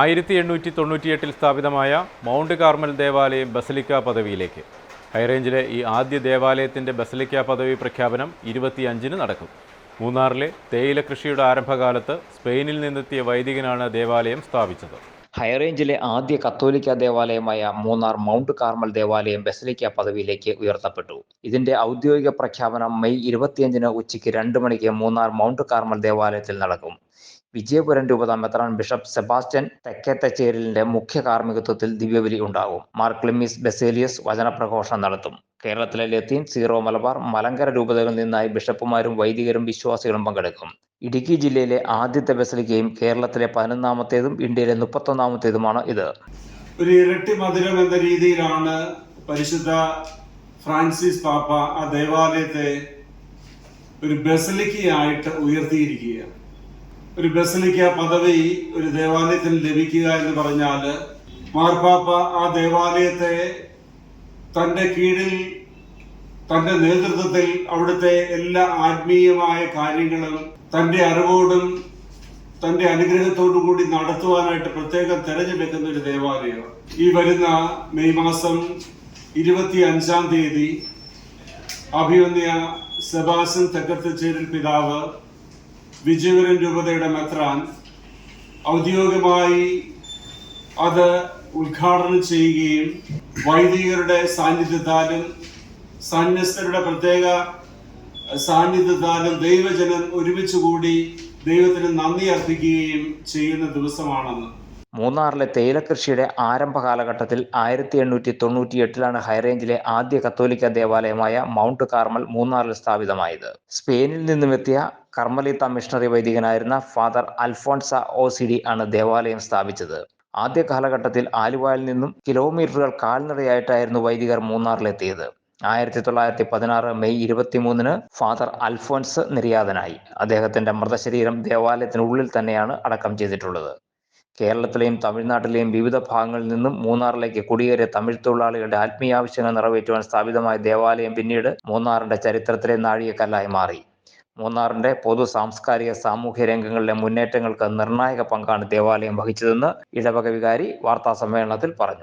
ആയിരത്തി എണ്ണൂറ്റി തൊണ്ണൂറ്റിയെട്ടിൽ സ്ഥാപിതമായ മൗണ്ട് കാർമൽ ദേവാലയം ബസലിക്ക പദവിയിലേക്ക്. ഹൈറേഞ്ചിലെ ഈ ആദ്യ ദേവാലയത്തിന്റെ ബസലിക്ക പദവി പ്രഖ്യാപനം ഇരുപത്തിയഞ്ചിന് നടക്കും. മൂന്നാറിലെ തേയില കൃഷിയുടെ ആരംഭകാലത്ത് സ്പെയിനിൽ നിന്നെത്തിയ വൈദികനാണ് ദേവാലയം സ്ഥാപിച്ചത്. ഹൈറേഞ്ചിലെ ആദ്യ കത്തോലിക്ക ദേവാലയമായ മൂന്നാർ മൗണ്ട് കാർമൽ ദേവാലയം ബസലിക്ക പദവിയിലേക്ക് ഉയർത്തപ്പെട്ടു. ഇതിന്റെ ഔദ്യോഗിക പ്രഖ്യാപനം മെയ് ഇരുപത്തിയഞ്ചിന് ഉച്ചയ്ക്ക് രണ്ട് മണിക്ക് മൂന്നാർ മൗണ്ട് കാർമൽ ദേവാലയത്തിൽ നടക്കും. വിജയപുരം രൂപത മെത്രാൻ ബിഷപ്പ് സെബാസ്റ്റ്യൻ തെക്കേത്തച്ചേരിലിന്റെ മുഖ്യ കാർമ്മികത്വത്തിൽ ദിവ്യബലി ഉണ്ടാകും. മാർ ക്ലിമ്മിസ് ബെസേലിയസ് വചനപ്രഘോഷണം നടത്തും. കേരളത്തിലെ ലത്തീൻ സീറോ മലബാർ മലങ്കര രൂപതകളിൽ നിന്നായി ബിഷപ്പുമാരും വൈദികരും വിശ്വാസികളും പങ്കെടുക്കും. ഇടുക്കി ജില്ലയിലെ ആദ്യത്തെ ബസലിക്കയും കേരളത്തിലെ പതിനൊന്നാമത്തേതും ഇന്ത്യയിലെ മുപ്പത്തൊന്നാമത്തേതുമാണ് ഇത്. ഒരു ഇരട്ടി മധുരം എന്ന രീതിയിലാണ് പരിശുദ്ധ ഫ്രാൻസിസ് പാപ്പ ആ ദേവാലയത്തെ ഒരു ബസലിക്കയായിട്ട് ഉയർത്തിയിരിക്കുക ഒരു ബസലിക്ക പദവി ഒരു ദേവാലയത്തിന് ലഭിക്കുക എന്ന് പറഞ്ഞാൽ മാർപ്പാപ്പ ആ ദേവാലയത്തെ തന്റെ കീഴിൽ തന്റെ നേതൃത്വത്തിൽ അവിടുത്തെ എല്ലാ ആത്മീയമായ കാര്യങ്ങളും തന്റെ അറിവോടും തന്റെ അനുഗ്രഹത്തോടും കൂടി നടത്തുവാനായിട്ട് പ്രത്യേകം തെരഞ്ഞെടുക്കുന്ന ഒരു ദേവാലയമാണ് ഈ വരുന്ന മെയ് മാസം ഇരുപത്തി അഞ്ചാം തീയതി അഭിമന്യ തെക്കത്ത് തെക്കത്തച്ചേരിൽ പിതാവ് വിജയപുരം രൂപതയുടെ മെത്രാൻ ഔദ്യോഗികമായി അത് ഉദ്ഘാടനം ചെയ്യുകയും വൈദികരുടെ സാന്നിധ്യത്താലും സന്യസ്തരുടെ പ്രത്യേക സാന്നിധ്യത്താലും ദൈവജനം ഒരുമിച്ച് കൂടി ദൈവത്തിന് നന്ദി അർപ്പിക്കുകയും ചെയ്യുന്ന ദിവസമാണെന്ന്. മൂന്നാറിലെ തേയില കൃഷിയുടെ ആരംഭ കാലഘട്ടത്തിൽ ആയിരത്തി എണ്ണൂറ്റി തൊണ്ണൂറ്റി എട്ടിലാണ് ഹൈറേഞ്ചിലെ ആദ്യ കത്തോലിക്ക ദേവാലയമായ മൗണ്ട് കാർമൽ മൂന്നാറിൽ സ്ഥാപിതമായത്. സ്പെയിനിൽ നിന്നുമെത്തിയ കർമ്മലിത്ത മിഷണറി വൈദികനായിരുന്ന ഫാദർ അൽഫോൺസ ഓസിഡി ആണ് ദേവാലയം സ്ഥാപിച്ചത്. ആദ്യ കാലഘട്ടത്തിൽ ആലുവായിൽ നിന്നും കിലോമീറ്ററുകൾ കാൽനടയായിട്ടായിരുന്നു വൈദികർ മൂന്നാറിലെത്തിയത്. ആയിരത്തി തൊള്ളായിരത്തി പതിനാറ് മെയ് ഇരുപത്തിമൂന്നിന് ഫാദർ അൽഫോൻസ് നിര്യാതനായി. അദ്ദേഹത്തിന്റെ മൃതശരീരം ദേവാലയത്തിനുള്ളിൽ തന്നെയാണ് അടക്കം ചെയ്തിട്ടുള്ളത്. കേരളത്തിലെയും തമിഴ്നാട്ടിലെയും വിവിധ ഭാഗങ്ങളിൽ നിന്നും മൂന്നാറിലേക്ക് കുടിയേറിയ തമിഴ് തൊഴിലാളികളുടെ ആത്മീയ ആവശ്യങ്ങൾ നിറവേറ്റുവാൻ സ്ഥാപിതമായ ദേവാലയം പിന്നീട് മൂന്നാറിന്റെ ചരിത്രത്തിലെ നാഴികക്കല്ലായി മാറി. മൂന്നാറിന്റെ പൊതു സാംസ്കാരിക സാമൂഹ്യ രംഗങ്ങളിലെ മുന്നേറ്റങ്ങൾക്ക് നിർണായക പങ്കാണ് ദേവാലയം വഹിച്ചതെന്ന് ഇടവക വികാരി വാർത്താ സമ്മേളനത്തിൽ പറഞ്ഞു.